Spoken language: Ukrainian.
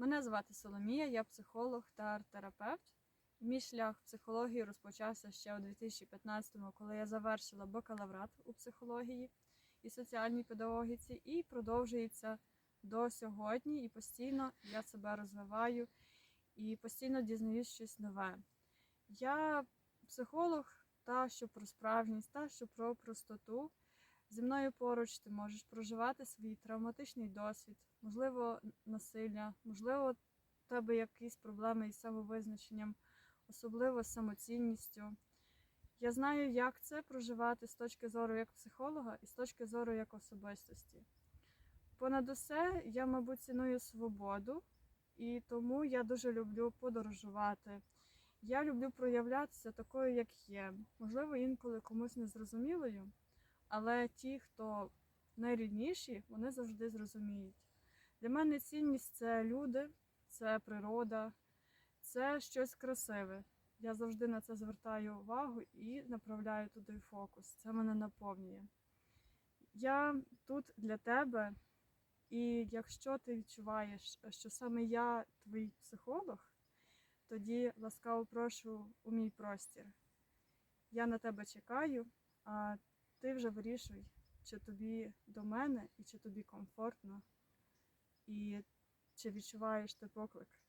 Мене звати Соломія, я психолог та арт-терапевт. Мій шлях психології розпочався ще у 2015-му, коли я завершила бакалаврат у психології і соціальній педагогіці, і продовжується до сьогодні. І постійно я себе розвиваю і постійно дізнаюсь щось нове. Я психолог та що про справжність, та що про простоту. Зі мною поруч ти можеш проживати свій травматичний досвід, можливо, насилля, можливо, в тебе якісь проблеми із самовизначенням, особливо з самоцінністю. Я знаю, як це проживати з точки зору як психолога і з точки зору як особистості. Понад усе, я, мабуть, ціную свободу, і тому я дуже люблю подорожувати. Я люблю проявлятися такою, як є. Можливо, інколи комусь незрозумілою, але ті, хто найрідніші, вони завжди зрозуміють. Для мене цінність це люди, це природа, це щось красиве. Я завжди на це звертаю увагу і направляю туди фокус. Це мене наповнює. Я тут для тебе, і якщо ти відчуваєш, що саме я твій психолог, тоді ласкаво прошу у мій простір. Я на тебе чекаю, а ти вже вирішуй, чи тобі до мене і чи тобі комфортно, і чи відчуваєш ти поклик